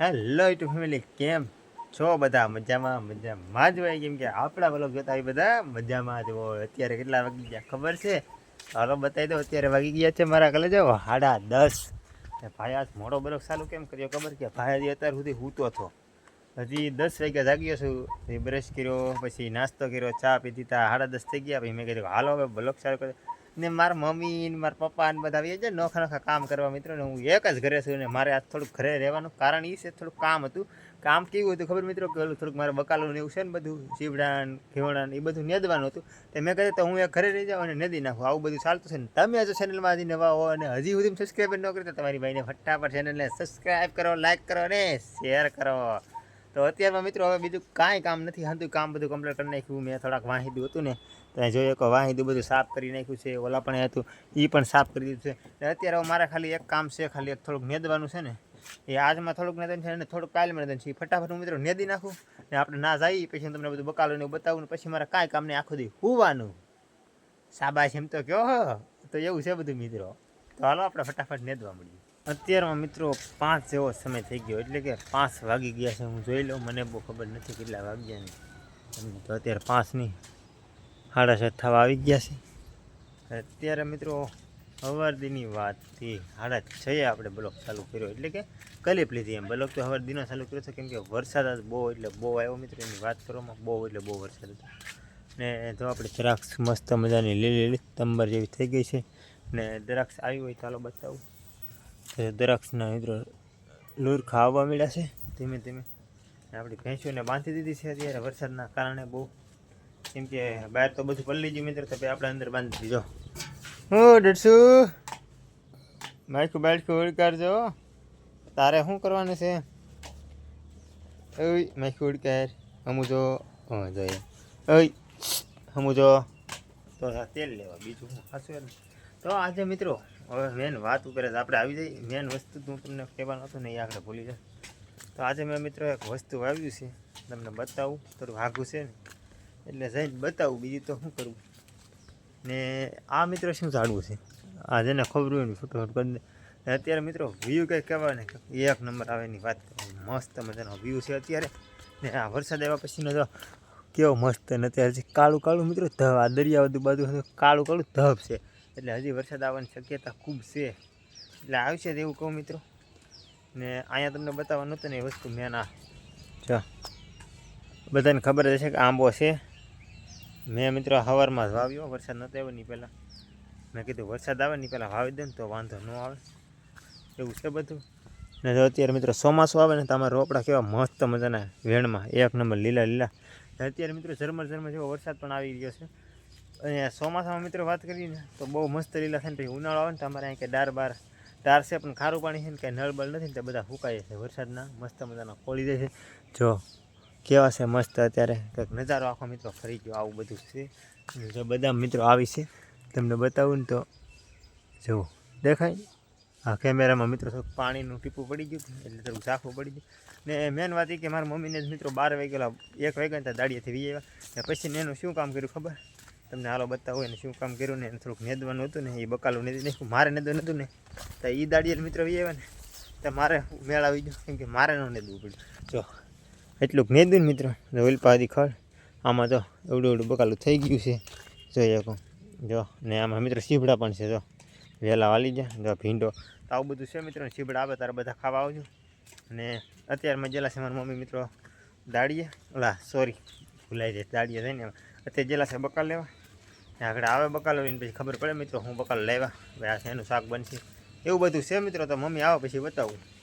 Hello two family કેમ છો બધા? મજામાં મજામાં જ હોય. કેમ કે આપણા વલોગ જોતા હોય બધા મજામાં જ હોય. અત્યારે કેટલા વાગી ગયા ખબર છે? હાલો, બતાવી દો અત્યારે વાગી ગયા છે મારા કલે જો સાડા દસ. ભાઈ આજ મોડો બલોક ચાલુ કેમ કર્યો ખબર? કે ભાઈ હજી અત્યાર સુધી હૂતો હતો. હજી દસ વાગ્યા જાગ્યો છું. બ્રશ કર્યો, પછી નાસ્તો કર્યો, ચા પીધી તા સાડા દસ થઈ ગયા. પછી મેં કીધું હાલો, હવે બ્લોગ ચાલુ કર્યો ને મારા મમ્મી ને મારા પપ્પા ને બધા આવી જાય નોખા નોખા કામ કરવા મિત્રો ને હું એક જ ઘરે છું ને મારે આ થોડુંક ઘરે રહેવાનું કારણ એ છે, થોડુંક કામ હતું. કામ કેવું હતું ખબર મિત્રો કે ઓલું થોડુંક મારે બકાલું ને એવું છે ને બધું સીવડાન ઘેવડાન એ બધું નેદવાનું હતું. તો મેં કહ્યું તો હું એક ઘરે રહી જાઉં અને નદી નાખું. આવું બધું ચાલતું છે ને તમે હજુ ચેનલમાં હજી નવા હો અને હજી સુધી સબસ્ક્રાઈબ ન તો તમારી ભાઈને ફટાફટ ચેનલને સબસ્ક્રાઈબ કરો લાઈક કરો ને શેર કરો. તો અત્યારમાં મિત્રો હવે બીજું કાંઈ કામ નથી હતું કામ બધું કમ્પ્લીટ કરી નાખ્યું. મેં થોડાક વાહીદું હતું ને. ત્યાં જોઈએ કે વાહીદું બધું સાફ કરી નાખ્યું છે, ઓલા પણ હતું એ પણ સાફ કરી દીધું છે. અત્યારે મારે ખાલી એક કામ છે, ખાલી એક થોડુંક નેદવાનું છે ને. એ આજમાં થોડુંક નેદન છે અને થોડુંક કાલમાં નેદન છે. ફટાફટ હું મિત્રો નેદી નાખું ને આપણે ના જઈએ પછી તમને બધું બકાલું ને બતાવું ને પછી મારા કાંઈ કામ નહીં આખું દી હોવાનું. સાબાશ એમ તો કહો તો એવું છે બધું મિત્રો. તો હાલો આપણે ફટાફટ નેદવા મળીએ અત્યારમાં મિત્રો પાંચ જેવો સમય થઈ ગયો, એટલે કે પાંચ વાગી ગયા છે. હું જોઈ લઉં, મને બહુ ખબર નથી કેટલા વાગ્યા ને. તો અત્યારે પાંચ નહીં. સાડા છ થવા આવી ગયા છે. અત્યારે મિત્રો હવારદીની વાતથી સાડા છએ આપણે બ્લોક ચાલુ કર્યો. એટલે કે કલીપ લીધી એમ. બ્લોક તો હવારદીનો ચાલુ કર્યો છે. કેમ કે વરસાદ બહુ એટલે બહુ આવ્યો મિત્રો. એની વાત કરવામાં બહુ એટલે બહુ વરસાદ હતો. ને જો આપણે દ્રાક્ષ મસ્ત મજાની લીલી લીલી તંબર જેવી થઈ ગઈ છે. ને દ્રાક્ષ આવી હોય ચાલો બતાવું. તો દ્રાક્ષના મિત્રો લુરખા આવવા મળ્યા છે. ધીમે ધીમે. આપણી ભેંસોને બાંધી દીધી છે અત્યારે વરસાદના કારણે બહુ. કેમ કે બહાર તો બધું પલ્લી ગયું મિત્ર તો આપણે અંદર બાંધી દીધો. હું ડરસુ માયકું બાયકું ઉડકારજો. તારે શું કરવાનું છે? ઓય માયકું ઉડકાર. હમું જો. હા જોઈએ ઓય હમું જો. તો તેલ લેવા બીજું ખાશું તો આજે મિત્રો હવે મેન વાત ઉપર જ આપણે આવી જઈએ. મેન વસ્તુ હું તમને કહેવાનું હતું ને એ આપણે ભૂલી જાય તો આજે મેં મિત્રો એક વસ્તુ વાવ્યું છે. તમને બતાવું. થોડું આઘું છે ને. એટલે જઈને બતાવું, બીજું તો શું કરવું ને આ મિત્રો શું ઝાડવું છે? આ જેને ખબર હોય ને ફોટો કરી અત્યારે મિત્રો વ્યૂ કંઈક કહેવાય ને એક નંબર આવે એની વાત મસ્ત મજાનો વ્યૂ છે અત્યારે. ને આ વરસાદ આવ્યા પછીનો તો કેવો મસ્ત ને અત્યારે હજી કાળું કાળું મિત્રો ધબ, આ દરિયા બધું બાજુ કાળું કાળું ધબ છે. એટલે હજી વરસાદ આવવાની શક્યતા ખૂબ છે. એટલે આવશે એવું કહું મિત્રો. ને અહીંયા તમને બતાવવાનું હતું ને એ વસ્તુ મેં ના. જો. બધાને ખબર જ હશે કે આંબો છે. મેં મિત્રો સવારમાં જ વાવ્યો વરસાદ નહોતો આવ્યો નહીં પહેલાં. મેં કીધું વરસાદ આવે નહીં પહેલાં વાવી દે ને તો વાંધો ન આવે. એવું છે બધું? ને જો અત્યારે મિત્રો ચોમાસું આવે ને તમારા રોપડા કેવા મસ્ત મજાના વેણમાં. એક નંબર લીલા લીલા. અત્યારે મિત્રો ઝરમર ઝરમર જેવો વરસાદ પણ આવી ગયો છે. અને ચોમાસામાં મિત્રો વાત કરીએ ને તો બહુ મસ્ત લીલા થાય ને પછી ઉનાળો આવે ને તમારે અહીં કે ડાર બાર, ડાર છે પણ ખારું પાણી છે ને કાંઈ નળબળ નથી ને તે બધા ફૂંકાય છે. વરસાદના મસ્ત મજાના ખોલી જાય છે. જો કેવા છે મસ્ત અત્યારે? કંઈક નજારો આખો મિત્રો ફરી ગયો, આવું બધું છે. જો બધા મિત્રો આવી છે. તમને બતાવું ને તો જુઓ દેખાય? આ કેમેરામાં મિત્રો થોડુંક પાણીનું ટીપું પડી ગયું એટલે થોડુંક ઝાંખું પડી ગયું. ને મેન વાત એ કે મારા મમ્મીને જ મિત્રો બાર વાગેલા એક વાગ્યા ત્યાં દાડીએથી વી આવ્યા. ને પછી ને એનું શું કામ કર્યું ખબર? તમને હાલો બતાવો, એને શું કામ કર્યું ને એને થોડુંક નેદવાનું હતું ને, એ બકાલું નેદી નાખ્યું. મારે નેદવાનું હતું ને, તો એ દાડીએ મિત્રો વી આવ્યા ને, તો મારે મેળ આવી ગયો, કેમ કે મારે ન નેદવું પડ્યું. જો એટલું મેદું ને મિત્રો. ઓલપાદી ખડ આમાં જો એવડું એવડું બકાલું થઈ ગયું છે. જોઈએ કહું જો, ને આમાં મિત્રો સીભડા પણ છે, જો. વહેલા વાલી જાય જો ભીંડો. તો આવું બધું છે મિત્રો સીભડા આવે તારે બધા ખાવા આવજો. અને અત્યારમાં જેલા છે મારા મમ્મી મિત્રો દાડીએ ઓલા સોરી ભૂલાઈ જાય દાડીએ થઈને અત્યારે જેલા છે બકાલ લેવા. આગળ આવે બકાલો લઈને પછી ખબર પડે મિત્રો હું બકાલ લેવા. ભાઈ આ છે એનું શાક બનશે. એવું બધું છે મિત્રો, તો મમ્મી આવે પછી બતાવું.